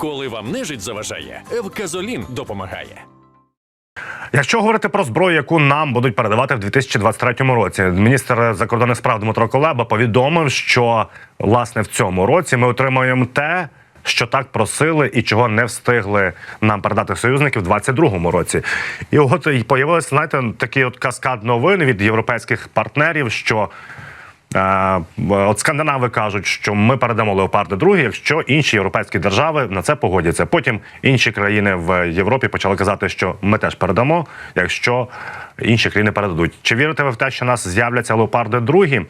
Коли вам нежить заважає, Евказолін допомагає. Якщо говорити про зброю, яку нам будуть передавати в 2023 році, міністр закордонних справ Дмитро Колеба повідомив, що власне в цьому році ми отримаємо те, що так просили і чого не встигли нам передати союзників в 22-му році. І от і появилися, знаєте, такий от каскад новин від європейських партнерів, що. Е, От скандинави кажуть, що ми передамо леопарди другі, якщо інші європейські держави на це погодяться. Потім інші країни в Європі почали казати, що ми теж передамо, якщо інші країни передадуть. Чи вірите ви в те, що у нас з'являться леопарди другі?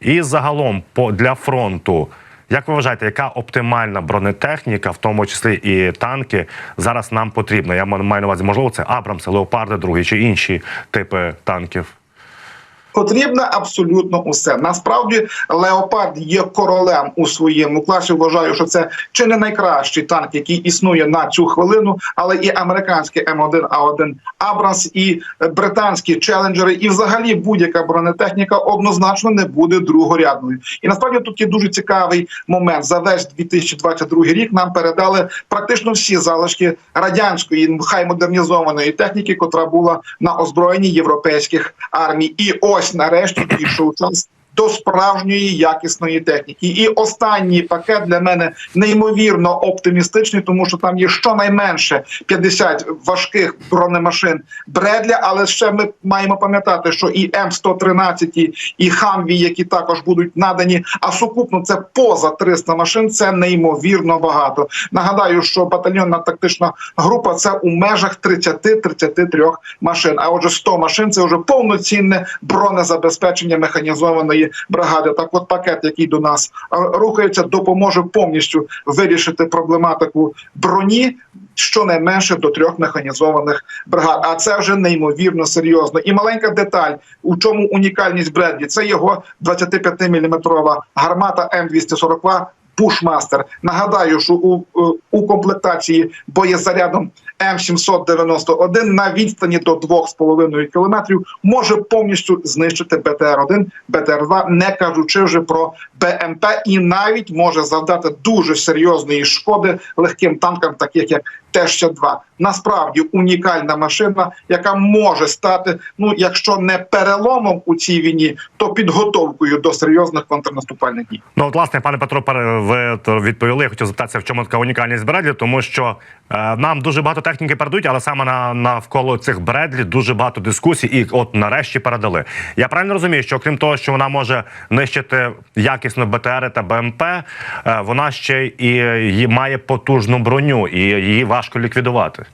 І загалом по для фронту. Як ви вважаєте, яка оптимальна бронетехніка, в тому числі і танки, зараз нам потрібна? Я маю на увазі, можливо, це Абрамси, Леопарди, другі чи інші типи танків. Потрібно абсолютно усе. Насправді леопард є королем у своєму класі. Вважаю, що це чи не найкращий танк, який існує на цю хвилину, але і американський М1А1 Абрамс, і британські челенджери, і взагалі будь-яка бронетехніка однозначно не буде другорядною. І насправді тут є дуже цікавий момент. За весь 2022 рік нам передали практично всі залишки радянської хай модернізованої техніки, котра була на озброєнні європейських армій. І ось нарешті пішов час. До справжньої якісної техніки, і останній пакет для мене неймовірно оптимістичний, тому що там є щонайменше 50 важких бронемашин Бредля. Але ще ми маємо пам'ятати, що і М113, і Хамві, які також будуть надані, а сукупно це поза 300 машин. Це неймовірно багато. Нагадаю, що батальйонна тактична група це у межах 30-33 машин. А отже, 100 машин це вже повноцінне бронезабезпечення механізованої бригади. Так, от пакет, який до нас рухається, допоможе повністю вирішити проблематику броні. Щонайменше до трьох механізованих бригад, а це вже неймовірно серйозно. І маленька деталь, у чому унікальність Бредлі, це його 25-мм гармата М242 Бушмастер. Нагадаю, що у, е, у комплектації боєзарядом М791 на відстані до 2,5 кілометрів може повністю знищити БТР-1, БТР-2, не кажучи вже про БМП, і навіть може завдати дуже серйозної шкоди легким танкам, таких як Т-62. Насправді унікальна машина, яка може стати, ну якщо не переломом у цій війні, то підготовкою до серйозних контрнаступальних дій. Ну, от, власне, пане Петро, ви відповіли. Я хотів запитатися, в чому така унікальність Бредлі, тому що е, нам дуже багато техніки передають, але саме на навколо цих Бредлі дуже багато дискусій, і от нарешті передали. Я правильно розумію, що окрім того, що вона може нищити якісно БТРи та БМП, е, вона ще і має потужну броню, і її важко ліквідувати.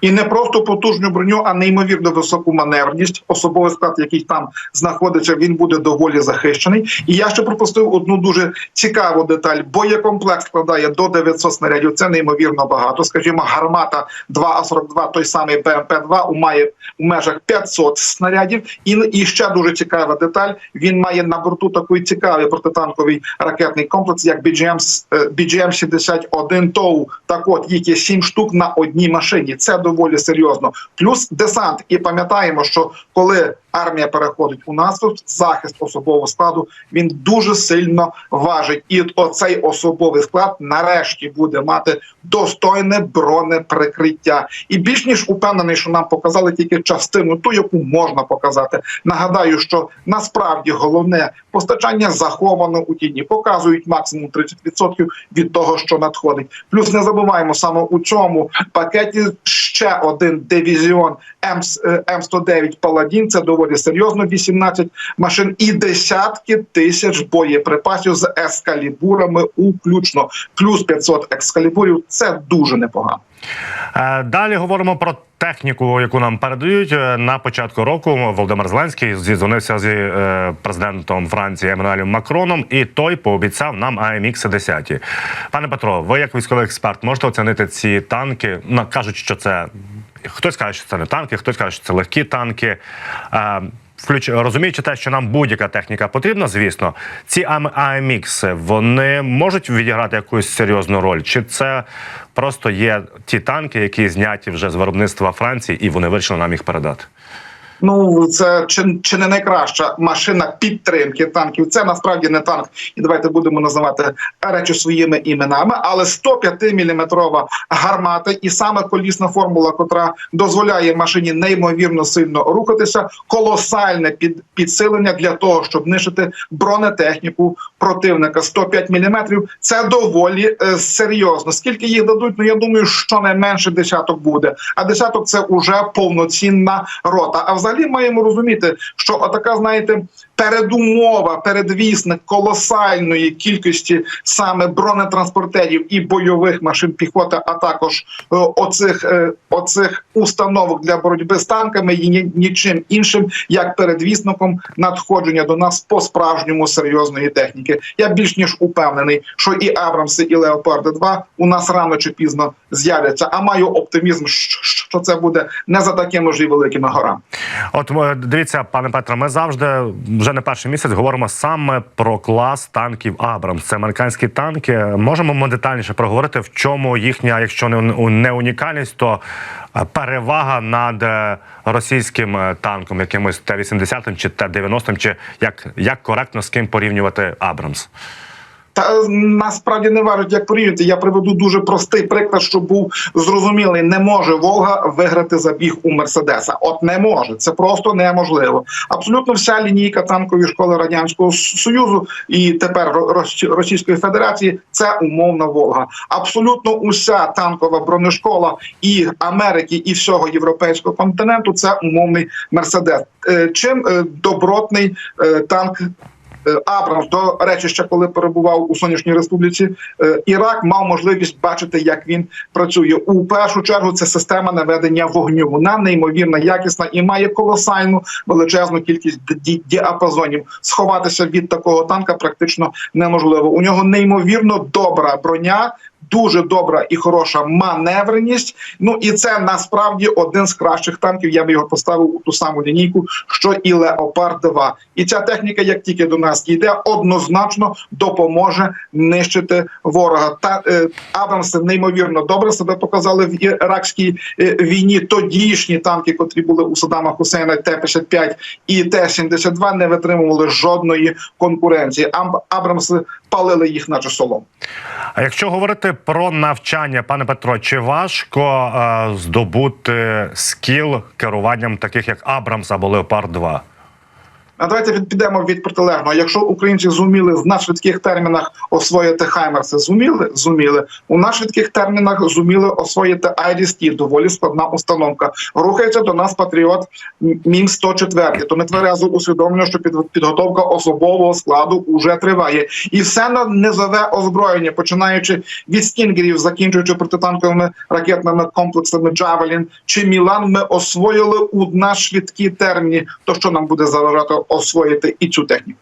І не просто потужну броню, а неймовірно високу маневрність. Особовий склад, який там знаходиться, він буде доволі захищений. І я ще пропустив одну дуже цікаву деталь. Боєкомплект складає до 900 снарядів. Це неймовірно багато. Скажімо, гармата 2А42, той самий БМП-2, має у межах 500 снарядів. І, і ще дуже цікава деталь. Він має на борту такий цікавий протитанковий ракетний комплекс, як BGM, е, BGM-71 ТОУ. Так от їх є 7 штук на одній машині. Це доволі серйозно. Плюс десант. І пам'ятаємо, що коли армія переходить у наступ, захист особового складу він дуже сильно важить. І оцей особовий склад нарешті буде мати достойне бронеприкриття. І більш ніж упевнений, що нам показали тільки частину, ту, яку можна показати. Нагадаю, що насправді головне постачання заховано у тіні. Показують максимум 30% від того, що надходить. Плюс не забуваємо саме у цьому пакеті ще один дивізіон М, е, М109 Паладін. Це доволі серйозно. 18 машин і десятки тисяч боєприпасів з ескалібурами, уключно плюс 500 екскалібурів. Це дуже непогано. Е, Далі говоримо про техніку, яку нам передають Е, на початку року. Володимир Зеленський зідзвонився з е, президентом Франції Еммануелем Макроном, і той пообіцяв нам амх 10 Пане Петро, ви як військовий експерт можете оцінити ці танки? Ну, кажуть, що це хтось каже, що це не танки, хтось каже, що це легкі танки. Е, Включ... Розуміючи те, що нам будь-яка техніка потрібна, звісно, ці АМХ, вони можуть відіграти якусь серйозну роль, чи це просто є ті танки, які зняті вже з виробництва Франції, і вони вирішили нам їх передати? Ну це чи, чи не найкраща машина підтримки танків. Це насправді не танк, і давайте будемо називати речі своїми іменами. Але 105-мм гармата, і саме колісна формула, котра дозволяє машині неймовірно сильно рухатися, колосальне під, підсилення для того, щоб нищити бронетехніку противника. 105 мм – це доволі е, серйозно. Скільки їх дадуть? Ну я думаю, що не менше десяток буде. А десяток це уже повноцінна рота. А взагалі маємо розуміти, що отака, знаєте, передумова, передвісник колосальної кількості саме бронетранспортерів і бойових машин піхоти, а також е, оцих, е, оцих установок для боротьби з танками є ні- нічим іншим, як передвісником надходження до нас по справжньому серйозної техніки. Я більш ніж упевнений, що і Абрамси, і Леопарди 2 у нас рано чи пізно з'являться. А маю оптимізм, щ- що це буде не за такими ж і великими горами. От е, дивіться, пане Петро, ми завжди вже не перший місяць говоримо саме про клас танків Абрамс. Це американські танки. Можемо ми детальніше проговорити, в чому їхня, якщо не унікальність, то е, перевага над е, російським танком, якимось Т-80 чи Т-90, чи як, як коректно з ким порівнювати Абрамс? Та е, насправді не важить, як порівняти. Я приведу дуже простий приклад, щоб був зрозумілий. Не може Волга виграти забіг у Мерседеса. От не може. Це просто неможливо. Абсолютно вся лінійка танкової школи радянського союзу і тепер Ро- Російської Федерації це умовна Волга. Абсолютно уся танкова бронешкола і Америки, і всього європейського континенту це умовний Мерседес. Е, Чим е, добротний танк Абрамс, до речі, ще коли перебував у сонячній республіці, е, Ірак мав можливість бачити, як він працює. У першу чергу це система наведення вогню. Вона неймовірно якісна і має колосальну величезну кількість ді- діапазонів. Сховатися від такого танка практично неможливо. У нього неймовірно добра броня. Дуже добра і хороша маневреність. Ну і це насправді один з кращих танків. Я би його поставив у ту саму лінійку, що і Леопард 2 І ця техніка, як тільки до нас йде, однозначно допоможе нищити ворога. Та е, Абрамси неймовірно добре себе показали в іракській е, війні. Тодішні танки, котрі були у Саддама Хусейна, Т-55 і Т-72, не витримували жодної конкуренції. Аб- Абрамси палили їх, наче солом. А якщо говорити про навчання, пане Петро, чи важко е, здобути скіл керуванням таких як Абрамс або Леопард 2 А давайте підемо від протилежного. Якщо українці зуміли в надшвидких термінах освоїти Хаймерси, зуміли? Зуміли. У надшвидких термінах зуміли освоїти IRIS-T, доволі складна установка. Рухається до нас Патріот Мім 104. То не тверезо усвідомлено, що під, підготовка особового складу уже триває. І все на низове озброєння, починаючи від стінгерів, закінчуючи протитанковими ракетними комплексами Джавелін чи Мілан, ми освоїли у надшвидкі терміни. То що нам буде заважати освоїти і цю техніку?